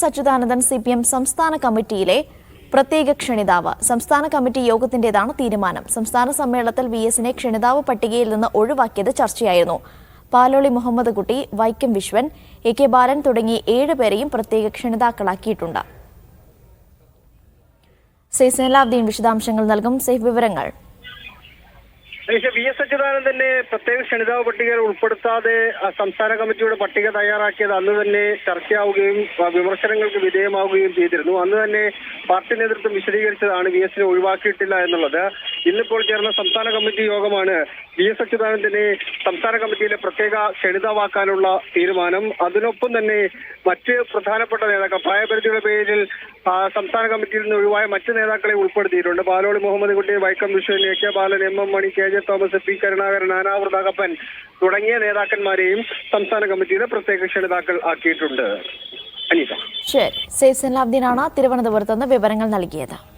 Sachidanandan C P M സംസ്ഥാന കമ്മിറ്റിയിലെ പ്രത്യേക ക്ഷണിതാവ്. സംസ്ഥാന കമ്മിറ്റി യോഗത്തിന്റേതാണ് തീരുമാനം. സംസ്ഥാന സമ്മേളനത്തിൽ വി എസിനെ ക്ഷണിതാവ് പട്ടികയിൽ നിന്ന് ഒഴിവാക്കിയത് ചർച്ചയായിരുന്നു. പാലോളി മുഹമ്മദ് കുട്ടി വൈക്കം വിശ്വൻ എ കെ ബാലൻ തുടങ്ങി ഏഴുപേരെയും പ്രത്യേക ക്ഷണിതാക്കളാക്കിയിട്ടുണ്ട്. സേലാബ്ദീൻ വിശദാംശങ്ങൾ നൽകും. സേഫ് വിവരങ്ങൾ. വി എസ് അച്യുതാനന്ദനെ പ്രത്യേക ക്ഷണിതാവ് പട്ടികയിൽ ഉൾപ്പെടുത്താതെ സംസ്ഥാന കമ്മിറ്റിയുടെ പട്ടിക തയ്യാറാക്കിയത് അന്ന് തന്നെ ചർച്ചയാവുകയും വിമർശനങ്ങൾക്ക് വിധേയമാവുകയും ചെയ്തിരുന്നു. അന്ന് തന്നെ പാർട്ടി നേതൃത്വം വിശദീകരിച്ചതാണ് വി എസിനെ ഒഴിവാക്കിയിട്ടില്ല എന്നുള്ളത്. ഇന്നിപ്പോൾ ചേർന്ന സംസ്ഥാന കമ്മിറ്റി യോഗമാണ് വി എസ് അച്യുതാനന്ദനെ സംസ്ഥാന കമ്മിറ്റിയിലെ പ്രത്യേക ക്ഷണിതാവാക്കാനുള്ള തീരുമാനം. അതിനൊപ്പം തന്നെ മറ്റ് പ്രധാനപ്പെട്ട നേതാക്കൾ പ്രായപരിധിയുടെ പേരിൽ സംസ്ഥാന കമ്മിറ്റിയിൽ നിന്ന് ഒഴിവായ മറ്റ് നേതാക്കളെ ഉൾപ്പെടുത്തിയിട്ടുണ്ട്. Paloli Muhammad Kutty Vaikom Viswan A K Balan M M Mani K J Thomas P Karunakaran നാനാവൃതാകപ്പൻ തുടങ്ങിയ നേതാക്കന്മാരെയും സംസ്ഥാന കമ്മിറ്റിയിലെ പ്രത്യേക ക്ഷണിതാക്കൾ ആക്കിയിട്ടുണ്ട്. അനീത. ശരി. സെയ്ഫ് സേലാബ്ദീനാണ് തിരുവനന്തപുരത്ത് നിന്ന് വിവരങ്ങൾ നൽകിയത്.